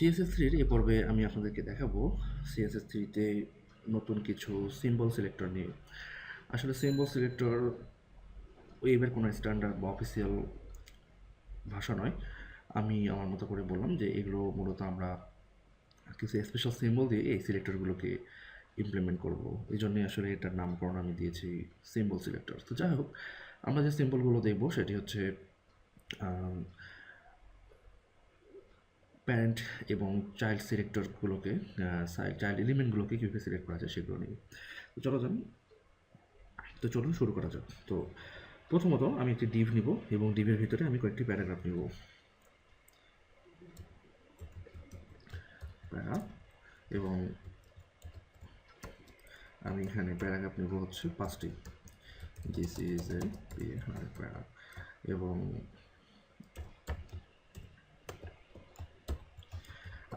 CSS থ্রির এ পর্বে আমি আপনাদেরকে দেখাবো সিএসএস থ্রিতে নতুন কিছু সিম্বল সিলেক্টর নিয়ে। আসলে সিম্বল সিলেক্টর ওয়েবের কোনো স্ট্যান্ডার্ড বা অফিসিয়াল ভাষা নয়। আমি আমার মতো করে বললাম যে এগুলো মূলত আমরা কিছু স্পেশাল সিম্বল দিয়ে এই সিলেক্টরগুলোকে ইমপ্লিমেন্ট করব। এই জন্যই আসলে এটার নামকরণ আমি দিয়েছি সিম্বল সিলেক্টর তো যাই হোক, আমরা যে সিম্বলগুলো দেখব সেটি হচ্ছে প্যারেন্ট এবং চাইল্ড সিলেক্টরগুলোকে চাইল্ড এলিমেন্টগুলোকে কীভাবে সিলেক্ট করা যায় সেগুলো নিয়ে। তো চলো যান তো চলুন শুরু করা যাক। তো প্রথমত আমি একটি ডিভ নিব এবং ডিভের ভিতরে আমি কয়েকটি প্যারাগ্রাফ নিব। প্যারা এবং আমি এখানে প্যারাগ্রাফ নেব হচ্ছে পাঁচটি। দিস ইজ এ প্যারা এবং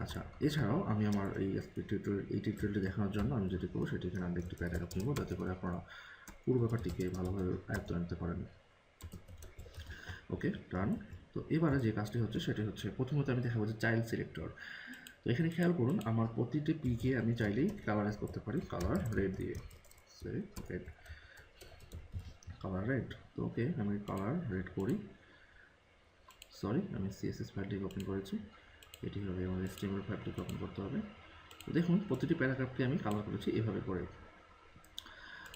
আচ্ছা এছাড়াও আমি আমার এই টিউটোরিয়াল এই টিউটোরিয়ালটি দেখানোর জন্য আমি যেটি করব সেটি এখানে আমি একটি প্যারাগ্রাফ নেব যাতে করে আপনারা পুরো ব্যাপারটিকে ভালোভাবে আয়ত্ত আনতে পারেন। ওকে ডান তো এবারে যে কাজটি হচ্ছে সেটি হচ্ছে প্রথমত আমি দেখাবো যে চাইল্ড সিলেক্টর তো এখানে খেয়াল করুন, আমার প্রতিটি পিকে আমি চাইলেই কালারাইজ করতে পারি কালার রেড দিয়ে। রেড কালার রেড তো ওকে আমি কালার রেড করি। সরি আমি সিএসএস ফাইলটিকে ওপেন করেছি। এটি হবে আমার স্টিমের ফাইলটিকে ওপেন করতে হবে। তো দেখুন, প্রতিটি প্যারাগ্রাফকে আমি কালার করেছি, এভাবে করে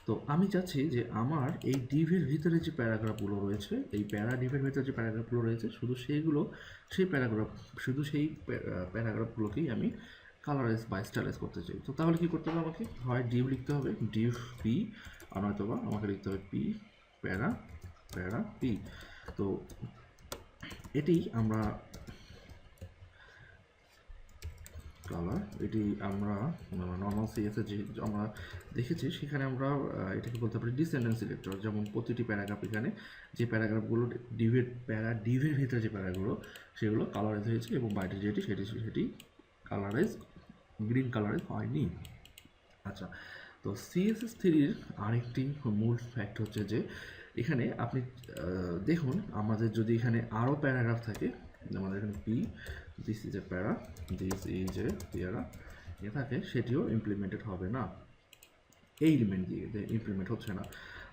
তো আমি চাচ্ছি যে আমার এই ডিভের ভিতরে যে প্যারাগ্রাফগুলো রয়েছে, এই প্যারা ডিভের ভিতরে যে প্যারাগ্রাফগুলো রয়েছে, শুধু সেইগুলো, সেই প্যারাগ্রাফ শুধু সেই প্যারাগ্রাফগুলোকেই আমি কালারাইজ বা স্টাইলাইজ করতে চাই। তো তাহলে কী করতে হবে আমাকে? হয় ডিভ লিখতে হবে ডিভ পি আর নয়তো বা আমাকে লিখতে হবে পি প্যারা প্যারা পি তো এটি আমরা কালার, এটি আমরা নর্মাল সিএসে যে আমরা দেখেছি, সেখানে আমরা এটাকে বলতে পারি ডিসেন্ডেন্ট সিলেক্টর যেমন প্রতিটি প্যারাগ্রাফ এখানে যে প্যারাগ্রাফগুলো ডিভের প্যারা ডিভের ভিতরে যে প্যারাগুলো সেগুলো কালারাইজ হয়েছে এবং বাইরে যেটি, সেটি সেটি কালারাইজ গ্রিন কালারাইজ হয়নি। আচ্ছা তো সিএসএস থ্রির আরেকটি মূল ফ্যাক্ট হচ্ছে যে, এখানে আপনি দেখুন, আমাদের যদি এখানে আরও প্যারাগ্রাফ থাকে, আমাদের এখানে পি দিস ইজ এ প্যারা দিস ইজ এ পেয়ারা এ থাকে সেটিও ইমপ্লিমেন্টেড হবে না। এই এলিমেন্ট দিয়ে ইমপ্লিমেন্ট হচ্ছে না।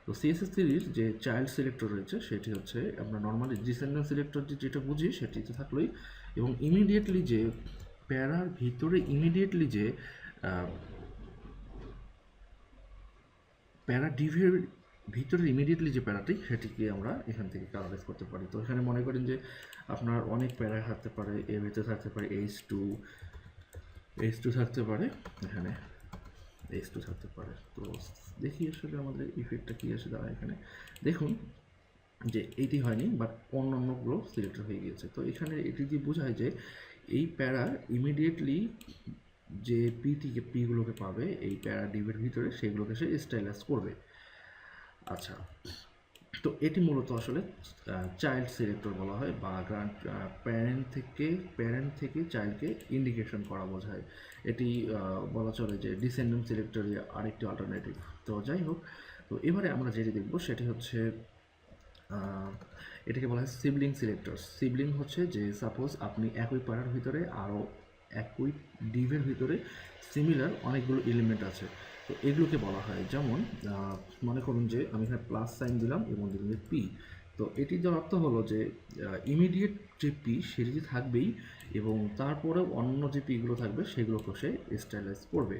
তো সিএসএস থ্রির যে চাইল্ড সিলেক্টর রয়েছে, সেটি হচ্ছে আমরা নর্মালি ডিসেন্ডেন্ট সিলেক্টর যেটা বুঝি, সেটি তো থাকলোই। এবং ইমিডিয়েটলি যে প্যারার ভিতরে ইমিডিয়েটলি যে প্যারা ডিভের ভিতরে ইমিডিয়েটলি যে প্যারাটি, সেটিকে আমরা এখান থেকে কালারাইজ করতে পারি। তো এখানে মনে করেন যে আপনার অনেক প্যারা থাকতে পারে এর ভিতরে থাকতে পারে এইচ টু এইচ টু থাকতে পারে, এখানে এইচ টু থাকতে পারে। তো দেখি আসলে আমাদের ইফেক্টটা কী আসে দাঁড়ায় এখানে। দেখুন যে এইটি হয়নি বাট অন্যান্যগুলো সিলেক্ট হয়ে গিয়েছে। তো এখানে এটি দিয়ে বোঝায় যে এই প্যারা ইমিডিয়েটলি যে পিটিকে পিগুলোকে পাবে, এই প্যারা ডিভের ভিতরে, সেগুলোকে সে স্টাইলাইজ করবে। আচ্ছা। তো এটি মূলত আসলে চাইল্ড সিলেক্টর বলা হয় বা গ্রান্ট প্যারেন্ট থেকে প্যারেন্ট থেকে চাইল্ডকে ইন্ডিকেশন করা বোঝায়। এটি বলা চলে যে ডিসেন্ডেন্ট সিলেক্টরের আরেকটি অল্টারনেটিভ তো যাই হোক, তো এবারে আমরা যেটি দেখব সেটি হচ্ছে এটাকে বলা হয় সিবলিং সিলেক্টর সিবলিং হচ্ছে যে সাপোজ আপনি একই পাড়ার ভিতরে আরও একই ডিভের ভিতরে সিমিলার অনেকগুলো এলিমেন্ট আছে। তো এগুলোকে বলা হয়। যেমন মনে করুন যে আমি এখানে প্লাস সাইন দিলাম এবং দিলাম যে পি তো এটির যার অর্থ হলো যে ইমিডিয়েট যে পি সেটি থাকবেই এবং তারপরেও অন্য যে পিগুলো থাকবে সেগুলোকে সে স্টাইলাইজ করবে।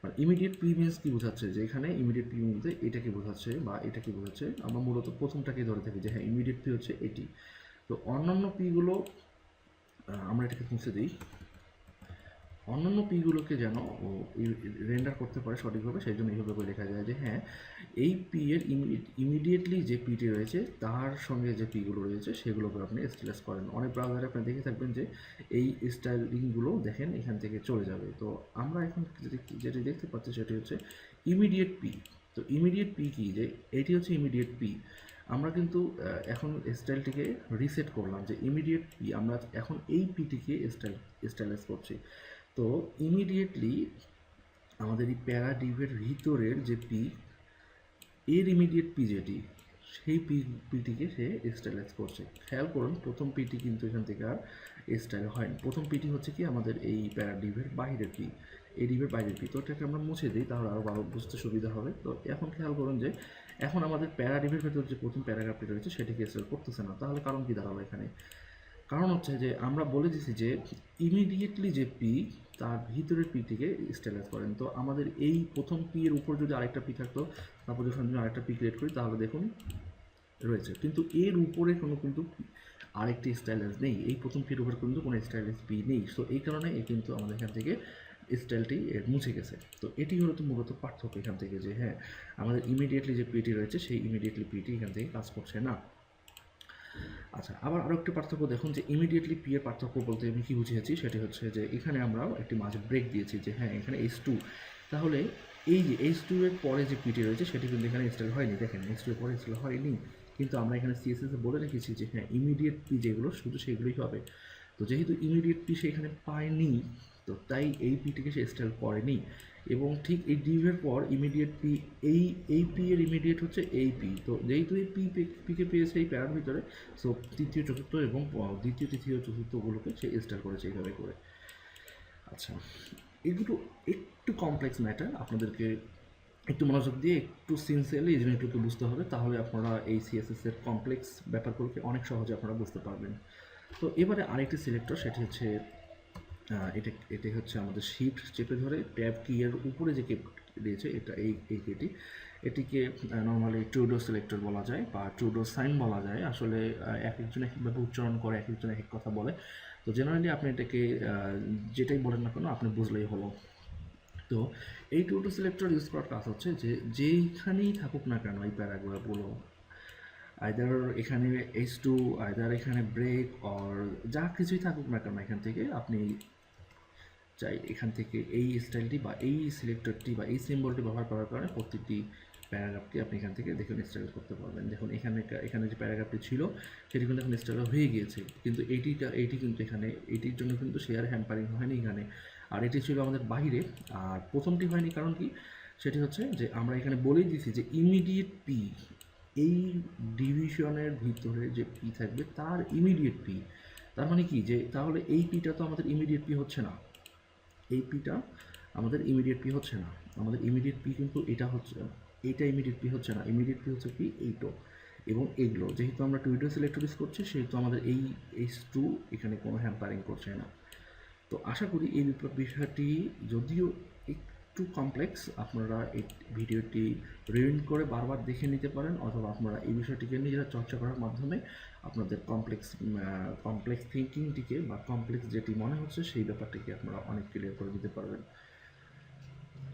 মানে ইমিডিয়েট পি মিনস কী বোঝাচ্ছে? যে এখানে ইমিডিয়েট পি মধ্যে এটাকে বোঝাচ্ছে বা এটাকে বোঝাচ্ছে। আমরা মূলত প্রথমটাকে ধরে থাকি যে হ্যাঁ ইমিডিয়েট পি হচ্ছে এটি। তো অন্যান্য পিগুলো আমরা এটাকে মুছে দিই। অন্যান্য পিগুলোকে যেন রেন্ডার করতে পারে সঠিকভাবে সেই জন্য এইভাবে করে লেখা যায় যে হ্যাঁ এই পি এর ইমিডিয়েটলি যে পিটি রয়েছে, তার সঙ্গে যে পিগুলো রয়েছে, সেগুলোকে আপনি স্টাইলাইজ করেন। অনেক ব্রাউজারে আপনি দেখে থাকবেন যে, এই স্টাইলিংগুলো দেখেন, এখান থেকে চলে যাবে। তো আমরা এখন যেটি দেখতে পাচ্ছি, সেটি হচ্ছে ইমিডিয়েট পি তো ইমিডিয়েট পি কি? যে, এটি হচ্ছে ইমিডিয়েট পি আমরা কিন্তু এখন স্টাইলটিকে রিসেট করলাম যে ইমিডিয়েট পি আমরা এখন এই পিটিকে স্টাইল স্টাইলাইজ করছি। তো ইমিডিয়েটলি আমাদের এই প্যারাডিভের ভিতরের যে পি এর ইমিডিয়েট পি যেটি, সেই পি পিটিকে সে স্টাইলাইজ করছে। খেয়াল করুন, প্রথম পিটি কিন্তু এখান থেকে আর স্টাইল হয়নি। প্রথম পিটি হচ্ছে কি আমাদের এই প্যারাডিভের বাইরের পি এই ডিভের বাইরের পি তো এটাকে আমরা মুছে দিই, তাহলে আরও ভালো বুঝতে সুবিধা হবে। তো এখন খেয়াল করুন যে, এখন আমাদের প্যারাডিভের ভেতর যে প্রথম প্যারাগ্রাফটি রয়েছে, সেটিকে স্টাইল করতেছে না। তাহলে কারণ কি দাঁড়াল এখানে? কারণ হচ্ছে যে আমরা বলে দিছি যে ইমিডিয়েটলি যে পি তার ভিতরের পিটিকে স্টাইলাইজ করেন। তো আমাদের এই প্রথম পি এর উপর যদি আরেকটা পি থাকতো, তারপর যখন আরেকটা পি ক্রিয়েট করি, তাহলে দেখুন রয়েছে। কিন্তু এর উপরে কোনো কিন্তু আরেকটি স্টাইলাইজ নেই। এই প্রথম পির উপরে কিন্তু কোনো স্টাইলাইজ পি নেই। সো এই কারণে এ কিন্তু আমাদের এখান থেকে স্টাইলটি মুছে গেছে। তো এটি হলো তো মূলত পার্থক্য এখান থেকে যে হ্যাঁ আমাদের ইমিডিয়েটলি যে পিটি রয়েছে, সেই ইমিডিয়েটলি পিটি এখান থেকে কাজ করছে না। আচ্ছা আবার আরও একটি পার্থক্য দেখুন যে ইমিডিয়েটলি পি এর পার্থক্য বলতে আমি কী বুঝিয়েছি সেটি হচ্ছে যে এখানে আমরা একটি মাঝে ব্রেক দিয়েছি যে হ্যাঁ এখানে এইচ টু তাহলে এই যে এইচ টু এর পরে যে পিটি রয়েছে সেটি কিন্তু এখানে ইনস্টল হয়নি। দেখেন এইচ টু এর পরে ইনস্টল হয়নি। কিন্তু আমরা এখানে সিএসএস এ বলে রেখেছি যে হ্যাঁ ইমিডিয়েট পি যেগুলো শুধু সেগুলোই হবে। তো যেহেতু ইমিডিয়েট পি সে এখানে পায়নি তো তাই এই পিটিকে সে ইনস্টল করেনি। এবং ঠিক এই ডিভের পর ইমিডিয়েট পি এই এই পি এর ইমিডিয়েট হচ্ছে এই পি তো যেহেতু এই পি পিকে পেয়েছে এই প্যারার ভিতরে সো তৃতীয়, চতুর্থ এবং দ্বিতীয়, তৃতীয় চতুর্থগুলোকে সে ইনস্টল করেছে এইভাবে করে। আচ্ছা এগুলো একটু কমপ্লেক্স ম্যাটার আপনাদেরকে একটু মনোযোগ দিয়ে একটু সিনসিয়ারলি এই জিনিসগুলোকে বুঝতে হবে, তাহলে আপনারা এই সিএসএস এর কমপ্লেক্স ব্যাপারগুলোকে অনেক সহজে আপনারা বুঝতে পারবেন। তো এবারে আরেকটি সিলেক্টর সেটি হচ্ছে এটা, এটাই হচ্ছে আমাদের শিফট চেপে ধরে ট্যাব কি এর উপরে যে কে দিয়েছে, এটা এই এই কেটি এটিকে নর্মালি ট্রুডো সিলেক্টর বলা যায় বা ট্রুডো সাইন বলা যায়। আসলে এক একজন একভাবে উচ্চারণ করে, এক একজন এক কথা বলে। তো জেনারেলি আপনি এটাকে যেটাই বলেন না কেন, আপনি বুঝলেই হলো। তো এই টুটো সিলেক্টর ইউজ করার কাজ হচ্ছে যে, যেইখানেই থাকুক না কেন এই প্যারাগুলো আইদার এখানে এইচ টু আইদার এখানে ব্রেক অর যা কিছুই থাকুক না কেন এখান থেকে আপনি চাই এখান থেকে এই স্টাইলটি বা এই সিলেক্টরটি বা এই সিম্বলটি ব্যবহার করার কারণে প্রত্যেকটি প্যারাগ্রাফটি আপনি এখান থেকে দেখুন স্টাইল করতে পারবেন। দেখুন, এখানে এখানে যে প্যারাগ্রাফটি ছিল, সেটি কিন্তু এখন স্টাইল হয়ে গিয়েছে। কিন্তু এইটিটা এইটি কিন্তু এখানে এইটির জন্য কিন্তু শেয়ার হ্যাম্পারিং হয়নি এখানে। আর এটি ছিল আমাদের বাইরে। আর প্রথমটি হয়নি কারণ কি? সেটি হচ্ছে যে আমরা এখানে বলেই দিয়েছি যে ইমিডিয়েট পি এই ডিভিশনের ভিতরে যে পি থাকবে, তার ইমিডিয়েট পি তার মানে কি? যে তাহলে এই পিটা তো আমাদের ইমিডিয়েট পি হচ্ছে না। এই পিটা আমাদের ইমিডিয়েট পি হচ্ছে না। আমাদের ইমিডিয়েট পি কিন্তু এটা হচ্ছে, এটা ইমিডিয়েট পি হচ্ছে না। ইমিডিয়েট পি হচ্ছে পি এইটো এবং এগুলো, যেহেতু আমরা টুইটার সিলেক্ট ইউজ করছি, সেহেতু আমাদের এই এইচ টু এখানে কোনো হ্যাম্পারিং করছে না। তো আশা করি এই বিষয়টি যদিও একটু কমপ্লেক্স আপনারা এই ভিডিওটি রিউন করে বারবার দেখে নিতে পারেন, অথবা আপনারা এই বিষয়টিকে নিজেরা চর্চা করার মাধ্যমে আপনাদের কমপ্লেক্স কমপ্লেক্স থিঙ্কিংটিকে বা কমপ্লেক্স যেটি মনে হচ্ছে, সেই ব্যাপারটিকে আপনারা অনেক ক্লিয়ার করে দিতে পারবেন।